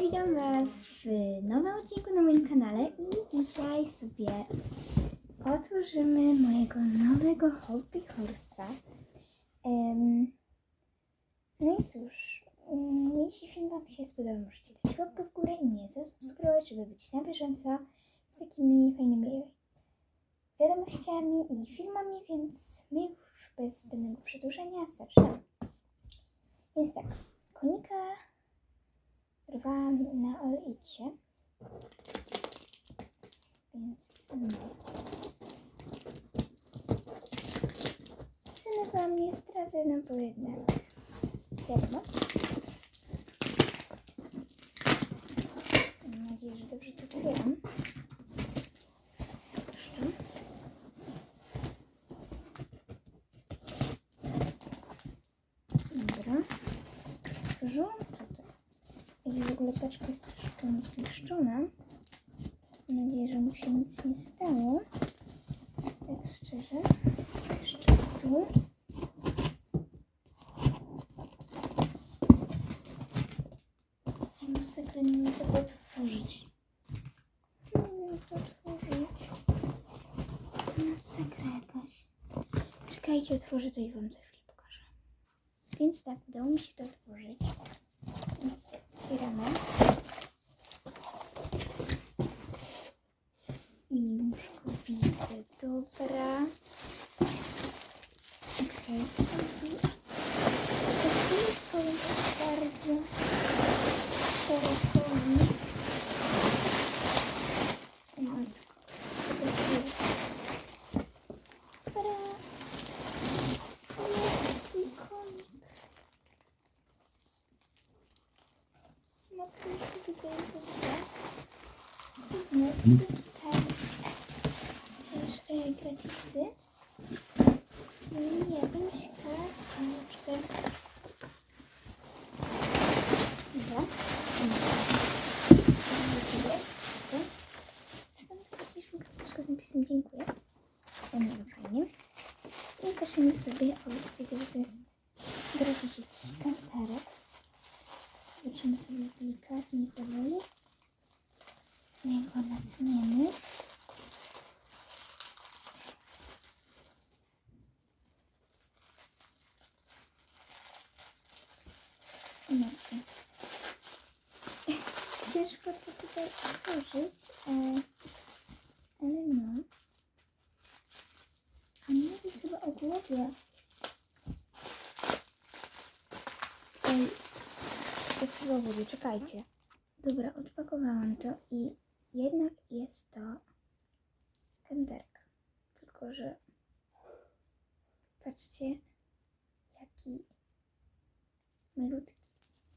witam Was w nowym odcinku na moim kanale i dzisiaj sobie otworzymy mojego nowego hobby horsa. Em, no i cóż, mm, jeśli film Wam się spodobał, możecie dać łapkę w górę i mnie zasubskrybować, żeby być na bieżąco z takimi fajnymi wiadomościami i filmami, więc my już bez zbędnego przedłużenia zaczynamy. Więc tak, konika Rwałam na Olicie. Więc. Ceny wam nie zdradzę, no bo jednak wiadomo. Mam nadzieję, że dobrze to otwieram. Dobra. Otworzyłam. I w ogóle paczka jest troszkę zniszczona. Mam nadzieję, że mu się nic nie stało. Tak szczerze. Jeszcze tu. Ja masakra nie mogę tego otworzyć. Nie mogę to otworzyć. Masakra jakaś. Czekajcie, otworzę to i wam za chwilę pokażę. Więc tak, udało mi się to otworzyć. Więc otwieramy. I już go widzę. Dobra. Okej. Okay. powiem tak bardzo szerokowi. O matko. Dobra. Jest i konik. Matko, już tu widzę, już to widzę. Cudnie, widzę tutaj też e, gratisy. I jabłuszka, książkę. Dobra. Stąd poszliśmy karteczkę z napisem dziękuję. Będzie fajnie. I kaszymy sobie, o widzę, że to jest gratis jakiś kantarek. Zobaczymy sobie delikatnie powoli. Sobie go natniemy. Ciężko to tutaj otworzyć, e, ale no. A nie chyba o głowie. To jest chyba o głowie, czekajcie. Dobra, odpakowałam to i jednak jest to kanderek. Tylko, że patrzcie, jaki malutki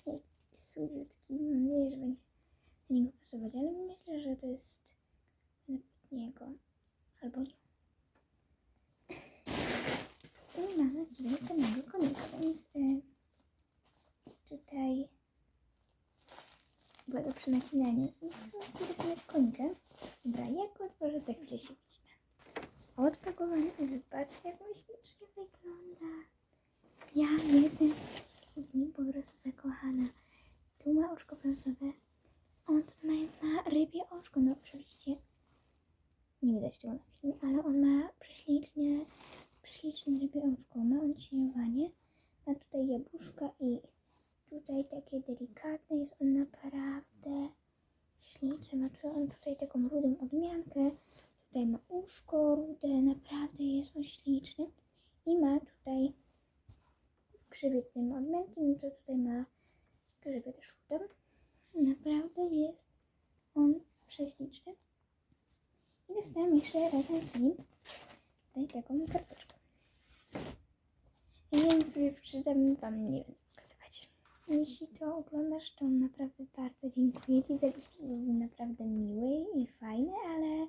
i słodziutki. Mam nadzieję, że będzie do niego pasować, ale myślę, że to jest na niego. Albo nie. I mamy tutaj samego konika, więc y, tutaj była to przenacinanie. I są na konika. Dobra, jak otworzę, za chwilę się widzimy. Odpakowany, zobaczcie jak on ślicznie wygląda. Ja jestem w nim po prostu zakochana. Tu ma oczko brązowe. On tu ma, rybie oczko. No oczywiście nie widać tego na filmie, ale on ma prześliczne, prześliczne rybie oczko. Ma odcieniowanie. Ma tutaj jabłuszka i tutaj takie delikatne. Jest on naprawdę śliczny. Ma on tutaj taką rudą odmiankę. Tutaj ma uszko rude. Naprawdę jest on śliczny. I ma tutaj grzybie tym odmianki, no to tutaj ma grzybie też rudę. Naprawdę jest on prześliczny. I dostałam jeszcze razem z nim tutaj taką karteczkę. I ją sobie przeczytam, wam nie pokazywać. Jeśli to oglądasz, to naprawdę bardzo dziękuję Ci za liście, był naprawdę miły i fajny, ale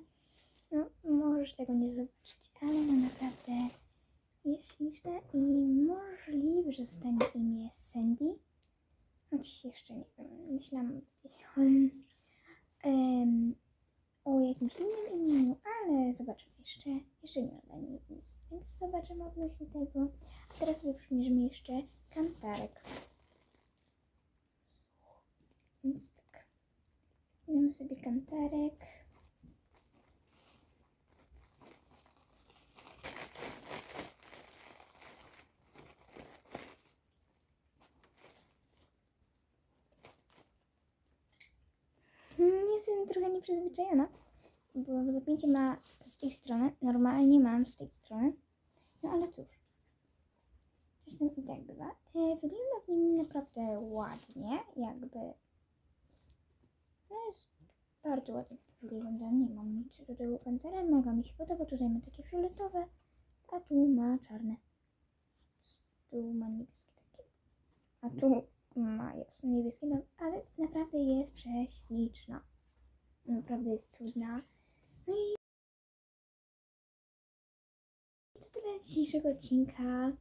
no, możesz tego nie zobaczyć, ale no naprawdę jest śliczna i możliwe, że zostanie imię Sandy. Choć jeszcze nie wiem, myślałam o, em, o jakimś innym imieniu, ale zobaczymy jeszcze. Jeszcze nie ma niej imię, więc zobaczymy odnośnie tego. A teraz sobie przymierzymy jeszcze kantarek. Więc tak. Damy sobie kantarek. Mm, Jestem trochę nieprzyzwyczajona, bo zapięcie ma z tej strony, normalnie mam z tej strony, no ale cóż, czasem i tak bywa. E, Wygląda w nim naprawdę ładnie, jakby, no jest bardzo ładnie wygląda, nie mam nic do tego kantara, mega mi się podoba, tutaj ma takie fioletowe, a tu ma czarne, tu ma niebieskie takie, a tu ma jasno niebieskie, no ale naprawdę jest prześliczna. Naprawdę jest cudna. No i to tyle dzisiejszego odcinka.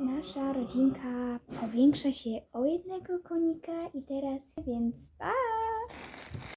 Nasza rodzinka powiększa się o jednego konika i teraz, więc pa!